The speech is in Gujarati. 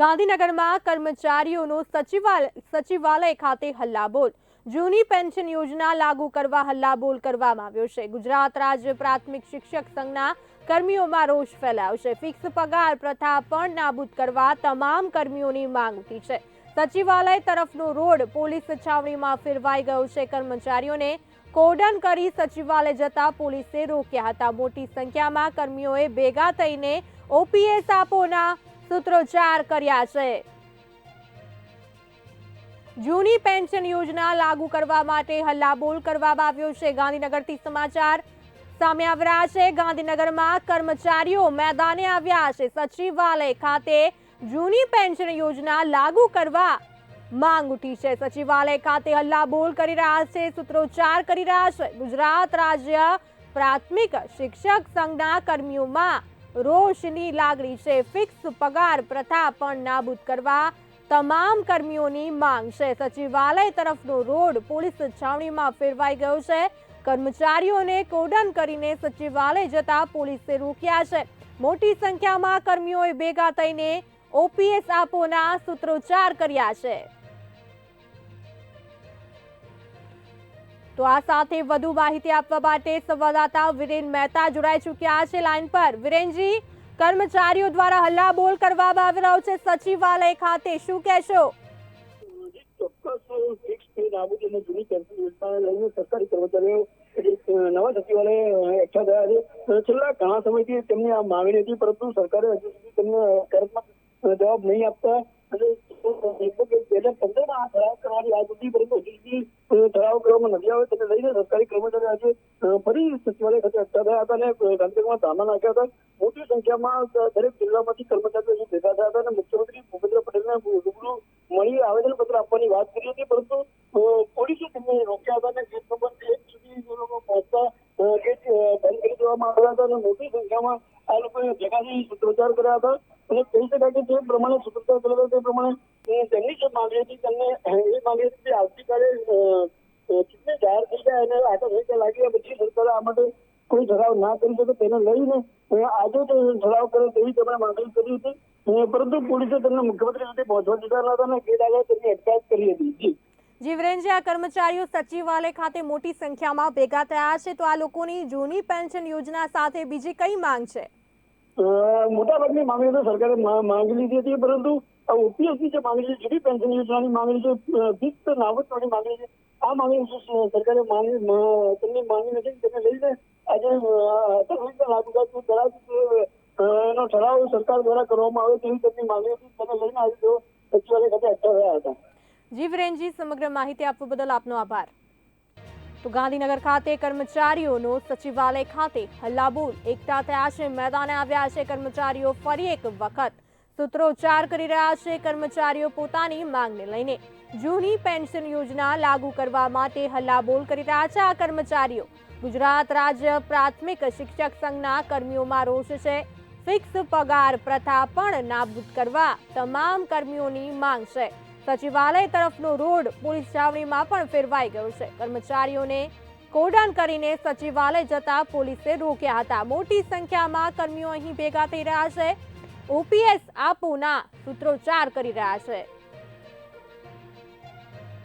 ગાંધીનગરમાં કર્મચારીઓનો સચિવાલય સચિવાલય ખાતે હલ્લાબોલ. જૂની પેન્શન યોજના લાગુ કરવા હલ્લાબોલ કરવામાં આવ્યો છે. ગુજરાત રાજ્ય પ્રાથમિક શિક્ષક સંઘના કર્મીઓમાં રોષ ફેલાયો છે ફિક્સ પગાર પ્રથા પણ નાબૂદ કરવા તમામ કર્મીઓની માંગ ઉઠી છે. સચિવાલય તરફનો રોડ પોલીસ છાવણીમાં ફેરવાઈ ગયો છે. કર્મચારીઓને કોર્ડન કરી સચિવાલય જતા પોલીસે રોક્યા હતા. મોટી સંખ્યામાં કર્મીઓએ ભેગા થઈને ઓપીએસ આપોના સૂત્રોચ્ચાર કર્યા છે. જૂની પેન્શન યોજના લાગુ કરવા માટે હલ્લાબોલ કરવામાં આવ્યો છે. ગાંધીનગરથી સમાચાર સામે આવ્યા છે. ગાંધીનગરમાં કર્મચારીઓ મેદાને આવ્યા છે. સચિવાલય ખાતે જૂની પેન્શન યોજના લાગુ કરવા માંગ ઉઠી છે. સચિવાલય ખાતે હલ્લાબોલ કરી રહ્યા છે. સૂત્રોચ્ચાર કરી રહ્યા છે. ગુજરાત રાજ્ય પ્રાથમિક શિક્ષક સંઘના કર્મીઓમાં રોષની લાગણી છે. ફિક્સ પગાર પ્રથા પણ નાબૂદ કરવા તમામ કર્મીઓની માંગ છે. સચિવાલય તરફનો રોડ પોલીસ છાવણીમાં ફેરવાઈ ગયો છે. કર્મચારીઓને કોડન કરીને સચિવાલય જતા પોલીસે રોક્યા છે. મોટી સંખ્યામાં કર્મીઓએ ભેગા થઈને ઓપીએસ આપોના સૂત્રોચ્ચાર કર્યા છે. તો આ સાથે વધુ માહિતી આપવા માટે સંવાદદાતા વિરેન મહેતા જોડાઈ ચૂક્યા છે લાઈન પર. વિરેનજી, કર્મચારીઓ દ્વારા હલ્લાબોલ કરવામાં આવી રહ્યો છે સચિવાલય ખાતે. શું કહેશો? ચોક્કસ ફિક્સ પે નાબૂદી અને જૂની પેન્શન આ માંગણી હતી, પરંતુ સરકારે હજુ જવાબ નહીં આપતા. અને લગભગ આ ઠરાવ કરવાની વાત હતી પરંતુ હજુ સુધી ઠરાવ કરવામાં નથી આવે, તેને લઈને સરકારી કર્મચારી આજે ફરી સચિવાલય ખાતે થયા હતા અને ગાંધીનગરમાં ધામા નાખ્યા હતા. મોટી સંખ્યામાં દરેક જિલ્લામાંથી કર્મચારીઓ ભેગા થયા હતા અને મુખ્યમંત્રી ભૂપેન્દ્ર પટેલને રૂબરૂ મળી આવેદન પત્ર આપવાની વાત કરી હતી, પરંતુ અ, પોલીસે તેમને રોક્યા હતા અને ગેટ નંબર એક સુધી એ લોકો અ, બંધ કરી દેવામાં આવ્યા હતા અને મોટી સંખ્યામાં આ લોકોએ જગાથી સૂત્રોચ્ચાર કર્યા હતા. અને કહી શકાય કે જે પ્રમાણે સૂત્રોચ્ચાર કર્યા હતા તે પ્રમાણે તેમની જે માંગણી હતી તેમને એ માંગણી હતી કે આવતીકાલે ચૂંટણી જાહેર થઈ જાય અને આચારસંહિતા લાગી પછી સરકારે આ માટે કોઈ ઠરાવ ના કરી શકે તેને લઈને આજે જ ઠરાવ કરે તેવી તેમણે માંગણી કરી હતી. પરંતુ પોલીસે તેમને મુખ્યમંત્રી સુધી પહોંચવા દીધા હતા અને ગેટ આગળ તેમની અટકાયત કરી હતી. જી. જી વિરેનજી આ કર્મચારીઓ સચિવાલય ખાતે મોટી સંખ્યામાં ભેગા થયા છે. તો આ લોકોની જૂની પેન્શન યોજના સાથે બીજી કઈ માંગ છે? મોટાભાગની માંગણી તો સરકારે માંગી લીધી હતી પરંતુ ઓપીએસની જે માંગણી છે, જૂની પેન્શન યોજનાની માંગણી છે ફિક્સ નાબૂદ માંગણી છે. આ માંગણી સરકારે માંગણી તેમની માંગણી નથી, તેને લઈને આજે આચારસંહિતા લાગુ કરાવી એનો ઠરાવ સરકાર દ્વારા કરવામાં આવે તેવી તેમની માંગણી હતી. તેને લઈને આજે તેઓ સચિવાલય ખાતે અટકાવ્યા હતા. જી વિરેનજી સમગ્ર માહિતી આપવા બદલ આપનો આભાર. તો ગાંધીનગર ખાતે કર્મચારીઓનો સચિવાલય ખાતે હલ્લાબોલ. એકઠા થયા છે. મેદાને આવ્યા છે કર્મચારીઓ ફરી એક વખત. સૂત્રોચ્ચાર કરી રહ્યા છે કર્મચારીઓ પોતાની માંગને લઈને. જૂની પેન્શન યોજના લાગુ કરવા માટે હલ્લાબોલ કરી રહ્યા છે આ કર્મચારીઓ. ગુજરાત રાજ્ય પ્રાથમિક શિક્ષક સંઘના કર્મીઓમાં રોષ છે. ફિક્સ પગાર પ્રથા પણ નાબૂદ કરવા તમામ કર્મીઓની માંગ છે. સચિવાલય તરફનો રોડ પોલીસ છાવણીમાં પણ ફેરવાઈ ગયો છે. કર્મચારીઓને કોડાન કરીને સચિવાલય જતા પોલીસે રોક્યા હતા. મોટી સંખ્યામાં કર્મીઓ અહીં ભેગા થઈ રહ્યા છે. ઓપીએસ આપોના સૂત્રોચ્ચાર કરી રહ્યા છે.